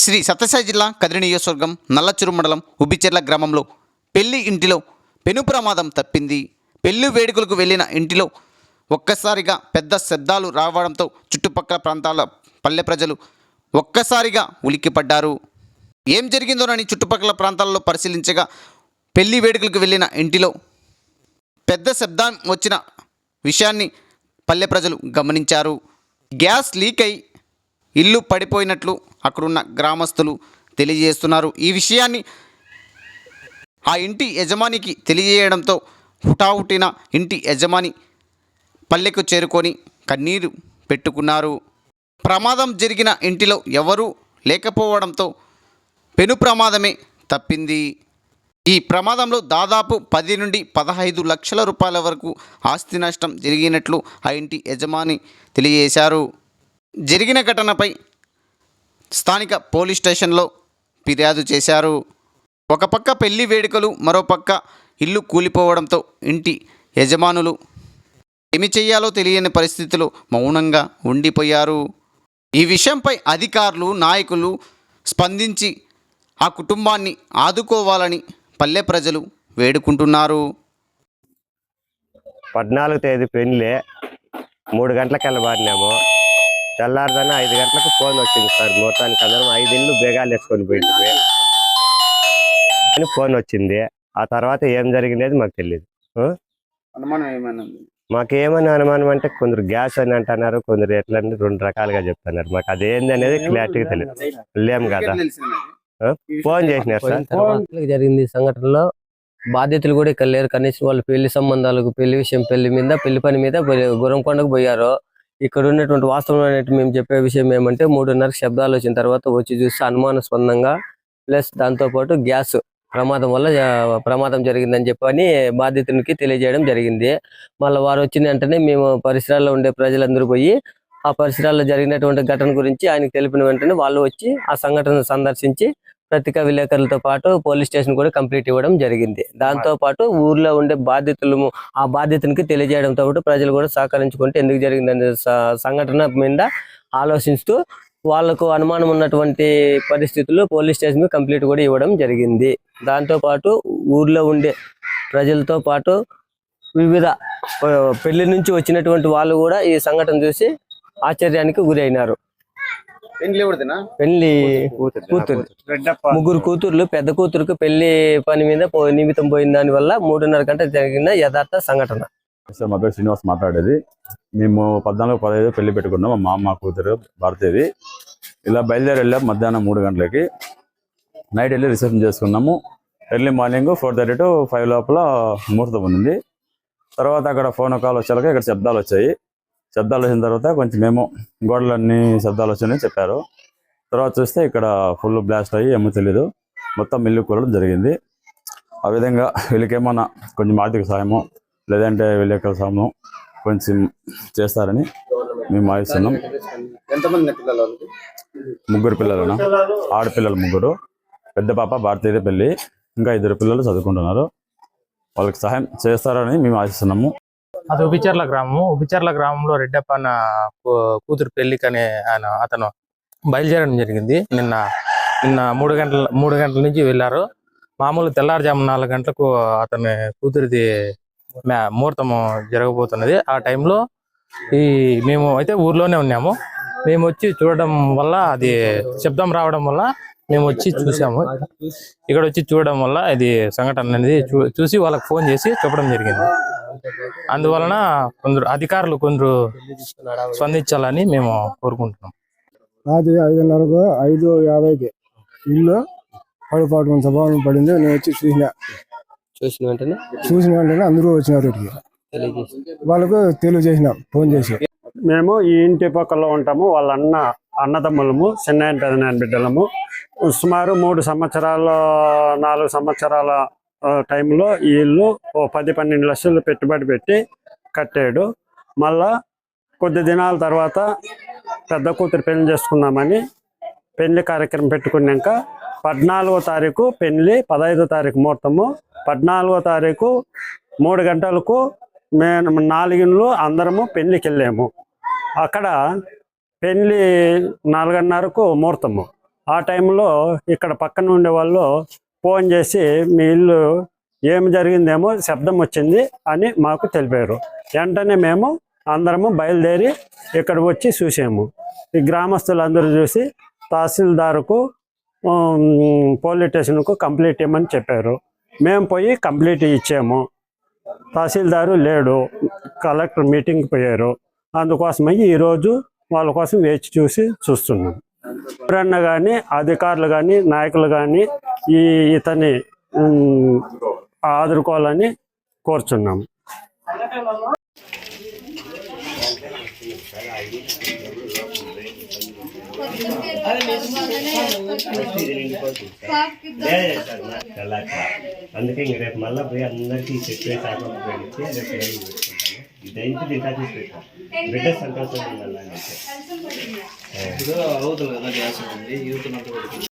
శ్రీ సత్యసాయి జిల్లా కదిరి నియోజకవర్గం నల్లచురు మండలం ఉబ్బిచెర్ల గ్రామంలో పెళ్ళి ఇంటిలో పెను ప్రమాదం తప్పింది. పెళ్ళి వేడుకలకు వెళ్ళిన ఇంటిలో ఒక్కసారిగా పెద్ద శబ్దాలు రావడంతో చుట్టుపక్కల ప్రాంతాల పల్లె ప్రజలు ఒక్కసారిగా ఉలిక్కిపడ్డారు. ఏం జరిగిందోనని చుట్టుపక్కల ప్రాంతాల్లో పరిశీలించగా పెళ్ళి వేడుకలకు వెళ్ళిన ఇంటిలో పెద్ద శబ్దం వచ్చిన విషయాన్ని పల్లె ప్రజలు గమనించారు. గ్యాస్ లీక్ అయి ఇల్లు పడిపోయినట్లు అక్కడున్న గ్రామస్తులు తెలియజేస్తున్నారు. ఈ విషయాన్ని ఆ ఇంటి యజమానికి తెలియజేయడంతో హుటాహుటిన ఇంటి యజమాని పల్లెకు చేరుకొని కన్నీరు పెట్టుకున్నారు. ప్రమాదం జరిగిన ఇంటిలో ఎవరూ లేకపోవడంతో పెను ప్రమాదమే తప్పింది. ఈ ప్రమాదంలో దాదాపు పది నుండి పదహైదు లక్షల రూపాయల వరకు ఆస్తి నష్టం జరిగినట్లు ఆ ఇంటి యజమాని తెలియజేశారు. జరిగిన ఘటనపై స్థానిక పోలీస్ స్టేషన్లో ఫిర్యాదు చేశారు. ఒక పక్క పెళ్ళి వేడుకలు మరోపక్క ఇల్లు కూలిపోవడంతో ఇంటి యజమానులు ఏమి చేయాలో తెలియని పరిస్థితిలో మౌనంగా ఉండిపోయారు. ఈ విషయంపై అధికారులు నాయకులు స్పందించి ఆ కుటుంబాన్ని ఆదుకోవాలని పల్లె ప్రజలు వేడుకుంటున్నారు. పద్నాలుగు తేదీ పెళ్ళి మూడు గంటలకు వెళ్ళబారినాము తెల్లారుదాన ఐదు గంటలకు ఫోన్ వచ్చింది సార్. మొత్తానికి అందరం ఐదు ఇళ్ళు బేగాలు వేసుకొని పోయింది అని ఫోన్ వచ్చింది. ఆ తర్వాత ఏం జరిగినది మాకు తెలియదు అనుమానం ఏమైనా మాకేమని అనుమానం అంటే కొందరు గ్యాస్ అని అంటున్నారు కొందరు ఎట్లా అని రెండు రకాలుగా చెప్తున్నారు. మాకు అదేంది అనేది క్లారిటీగా తెలియదు. లేం కదా? ఫోన్ చేసినారు సార్? జరిగింది సంఘటనలో. బాధ్యతలు కూడా ఇక్కడ లేరు. కనీసం వాళ్ళ పెళ్ళి సంబంధాలకు పెళ్ళి విషయం పెళ్ళి మీద పెళ్ళి పని మీద పోయి- గుర్రంకొండకు పోయారు. ఇక్కడ ఉన్నటువంటి వాస్తవం అనేది మేము చెప్పే విషయం ఏమంటే మూడున్నర శబ్దాలు వచ్చిన తర్వాత వచ్చి చూస్తే అనుమానాస్పదంగా ప్లస్ దాంతో పాటు గ్యాస్ ప్రమాదం వల్ల ప్రమాదం జరిగిందని చెప్పని బాధితునికి తెలియజేయడం జరిగింది. మళ్ళీ వారు వచ్చిన వెంటనే మేము పరిసరాల్లో ఉండే ప్రజలందరూ పోయి ఆ పరిసరాల్లో జరిగినటువంటి ఘటన గురించి ఆయనకు తెలిపిన వెంటనే వాళ్ళు వచ్చి ఆ సంఘటన సందర్శించి పత్రికా విలేకరులతో పాటు పోలీస్ స్టేషన్ కూడా కంప్లీట్ ఇవ్వడం జరిగింది. దాంతో పాటు ఊర్లో ఉండే బాధ్యతలు ఆ బాధ్యతనికి తెలియజేయడంతో పాటు ప్రజలు కూడా సహకరించుకుంటే ఎందుకు జరిగిందనే సంఘటన మీద ఆలోచిస్తూ వాళ్ళకు అనుమానం ఉన్నటువంటి పరిస్థితుల్లో పోలీస్ స్టేషన్ కంప్లీట్ కూడా ఇవ్వడం జరిగింది. దాంతో పాటు ఊర్లో ఉండే ప్రజలతో పాటు వివిధ పెళ్ళి నుంచి వచ్చినటువంటి వాళ్ళు కూడా ఈ సంఘటన చూసి ఆశ్చర్యానికి గురైనారు. పెళ్ళి కూతురు. ముగ్గురు కూతుర్లు పెద్ద కూతురుకు పెళ్ళి పని మీద నిమిత్తం పోయిన దాని వల్ల మూడున్నర గంట జరిగిన యథార్థ సంఘటన. సార్ మా పేరు శ్రీనివాస్ మాట్లాడేది. మేము పద్నాలుగు పదహైదు పెళ్ళి పెట్టుకున్నాం. మా మామ మా కూతురు భారతీయది ఇలా బయలుదేరి వెళ్ళాం మధ్యాహ్నం మూడు గంటలకి. నైట్ వెళ్ళి రిసెప్షన్ చేసుకున్నాము. Early morning four thirty to five లోపల ముహూర్తం ఉంది. తర్వాత అక్కడ ఫోన్ కాల్ వచ్చాక ఇక్కడ శబ్దాలు వచ్చాయి. శబ్దాలు వచ్చిన తర్వాత కొంచెం మేము గోడలన్నీ శబ్దాలు వచ్చాయని చెప్పారు. తర్వాత చూస్తే ఇక్కడ ఫుల్ బ్లాస్ట్ అయ్యి ఏమో తెలీదు. మొత్తం ఇల్లు కూలడం జరిగింది. ఆ విధంగా వీళ్ళకేమన్నా కొంచెం ఆర్థిక సాయము లేదంటే విలేకరుల సాము కొంచెం చేస్తారని మేము భావిస్తున్నాం ఎంతమంది పిల్లలు ముగ్గురు పిల్లలను? ఆడపిల్లలు ముగ్గురు. పెద్ద పాప భారతీయ పెళ్ళి. ఇంకా ఇద్దరు పిల్లలు చదువుకుంటున్నారు. వాళ్ళకి సహాయం చేస్తారని మేము ఆశిస్తున్నాము. అది ఉబిచర్ల గ్రామము. ఉబిచర్ల గ్రామంలో రెడ్డప్ప అన్న కూతురు పెళ్ళికి అనే ఆయన అతను బయలుదేరడం జరిగింది. నిన్న నిన్న మూడు గంటల మూడు గంటల నుంచి వెళ్ళారు. మామూలు తెల్లారుజాము నాలుగు గంటలకు అతని కూతురిది ముహూర్తం ముహూర్తము జరగబోతున్నది. ఆ టైంలో ఈ మేము అయితే ఊర్లోనే ఉన్నాము. మేము వచ్చి చూడడం వల్ల అది శబ్దం రావడం వల్ల మేము వచ్చి చూసాము. ఇక్కడ వచ్చి చూడడం వల్ల ఇది సంఘటన అనేది చూ- చూసి వాళ్ళకి ఫోన్ చేసి చెప్పడం జరిగింది. అందువలన కొందరు అధికారులు కొందరు స్పందించాలని మేము కోరుకుంటున్నాం. రాత్రి ఐదున్నరకు ఐదు యాభైకి ఇల్లు పడిపోవడం స్వభావం పడింది. నేను వచ్చి చూసిన చూసిన వెంటనే? చూసిన వెంటనే అందరూ వచ్చినారు ఇక్కడికి. వాళ్ళకు తెలియజేసిన ఫోన్ చేసి. మేము ఈ ఇంటి పక్కలో ఉంటాము. వాళ్ళ అన్న అన్నదమ్ములము చిన్నాయన పెదనాయన బిడ్డలము. సుమారు మూడు సంవత్సరాల నాలుగు సంవత్సరాల టైంలో ఈ ఇల్లు ఓ పది పన్నెండు లక్షలు పెట్టుబడి పెట్టి కట్టాడు. మళ్ళా కొద్ది దినాల తర్వాత పెద్ద కూతురు పెళ్ళి చేసుకుందామని పెళ్ళి కార్యక్రమం పెట్టుకున్నాక పద్నాలుగో తారీఖు పెళ్ళి పదహైదో తారీఖు ముహూర్తము. పద్నాలుగో తారీఖు మూడు గంటలకు మేము నాలుగిండ్లు అందరము పెళ్ళికి వెళ్ళాము అక్కడ పెళ్ళి నాలుగున్నరకు ముహూర్తము. ఆ టైంలో ఇక్కడ పక్కన ఉండే వాళ్ళు ఫోన్ చేసి మీ ఇల్లు ఏమి జరిగిందేమో శబ్దం వచ్చింది అని మాకు తెలిపారు. వెంటనే మేము అందరము బయలుదేరి ఇక్కడ వచ్చి చూసాము. ఈ గ్రామస్తులందరూ చూసి తహసీల్దారుకు పోలీస్ స్టేషన్కు కంప్లీట్ ఇవ్వమని చెప్పారు. మేము పోయి కంప్లీట్ ఇచ్చాము. తహసీల్దారు లేడు. కలెక్టర్ మీటింగ్కి పోయారు. అందుకోసమై ఈరోజు వాళ్ళ కోసం వేచి చూసి చూస్తున్నాం. ఎవరన్నా కానీ అధికారులు కానీ నాయకులు కానీ ఈ ఇతని ఆదుకోవాలని కోరుచున్నాం. అందుకే ఇంక రేపు మళ్ళీ పోయి అందరికీ ಇದೆಂತ ದಿನ ಹಾಕಿಸ್ಬೇಕು ಸಂತೋಷ ಇದು ಹೌದಲ್ಲ ಎಲ್ಲ ಗ್ಯಾಸ್ ಬಂದು ಇವತ್ತು